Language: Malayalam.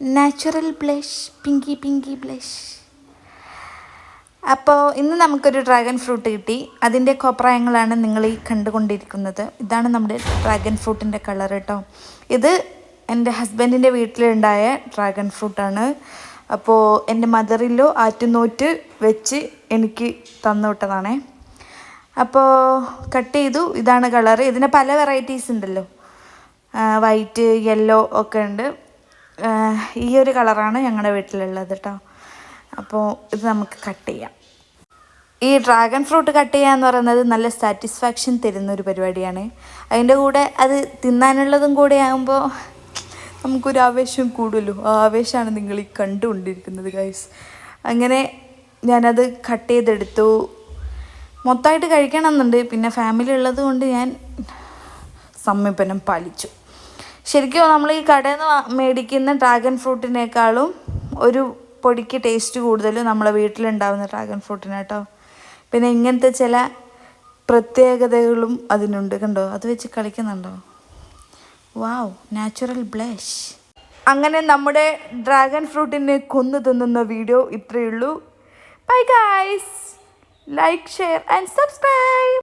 Natural blush pinky pinky blush അപ്പോൾ ഇന്ന് നമുക്കൊരു ഡ്രാഗൺ ഫ്രൂട്ട് കിട്ടി. അതിന്റെ കോപ്രായങ്ങളാണ് നിങ്ങൾ ഈ കണ്ടുകൊണ്ടിരിക്കുന്നത്. ഇതാണ് നമ്മുടെ ഡ്രാഗൺ ഫ്രൂട്ടിന്റെ കളർ കേട്ടോ ഇത് എന്റെ ഹസ്ബൻഡിന്റെ വീട്ടിലുണ്ടായ ഡ്രാഗൺ ഫ്രൂട്ടാണ് അപ്പോൾ എന്റെ മദറിലോ ആറ്റുനോറ്റ് വെച്ച് എനിക്ക് തന്നു വിട്ടതാണേ അപ്പോൾ കട്ട് ചെയ്തു. ഇതാണ് കളർ ഇതിന് പല വെറൈറ്റീസ് ഉണ്ടല്ലോ. വൈറ്റ് യെല്ലോ ഒക്കെ ഉണ്ട്. ഈ ഒരു കളറാണ് ഞങ്ങളുടെ വീട്ടിലുള്ളത് കേട്ടോ അപ്പോൾ ഇത് നമുക്ക് കട്ട് ചെയ്യാം. ഈ ഡ്രാഗൺ ഫ്രൂട്ട് കട്ട് ചെയ്യുക എന്ന് പറയുന്നത് നല്ല സാറ്റിസ്ഫാക്ഷൻ തരുന്ന ഒരു പരിപാടിയാണ്. അതിന്റെ കൂടെ അത് തിന്നാനുള്ളതും കൂടെ ആകുമ്പോൾ നമുക്കൊരു ആവേശം കൂടുമല്ലോ ആ ആവേശമാണ് നിങ്ങൾ ഈ കണ്ടുകൊണ്ടിരിക്കുന്നത് ഗൈസ് അങ്ങനെ ഞാനത് കട്ട് ചെയ്തെടുത്തു. മൊത്തമായിട്ട് കഴിക്കണം എന്നുണ്ട് പിന്നെ ഫാമിലി ഉള്ളത് കൊണ്ട് ഞാൻ സമീപനം പാലിച്ചു. ശരിക്കും നമ്മൾ ഈ കടയിൽ നിന്ന് മേടിക്കുന്ന ഡ്രാഗൺ ഫ്രൂട്ടിനേക്കാളും ഒരു പൊടിക്ക് ടേസ്റ്റ് കൂടുതൽ നമ്മളെ വീട്ടിലുണ്ടാവുന്ന ഡ്രാഗൺ ഫ്രൂട്ടിന് കേട്ടോ. പിന്നെ ഇങ്ങനത്തെ ചില പ്രത്യേകതകളും അതിനുണ്ട് കണ്ടോ? അത് വെച്ച് കളിക്കുന്നുണ്ടോ? വാവ് നാച്ചുറൽ ബ്ലഷ് അങ്ങനെ നമ്മുടെ ഡ്രാഗൺ ഫ്രൂട്ടിനെ കൊന്നു തിന്നുന്ന വീഡിയോ ഇത്രയേ ഉള്ളൂ. Bye guys like share and subscribe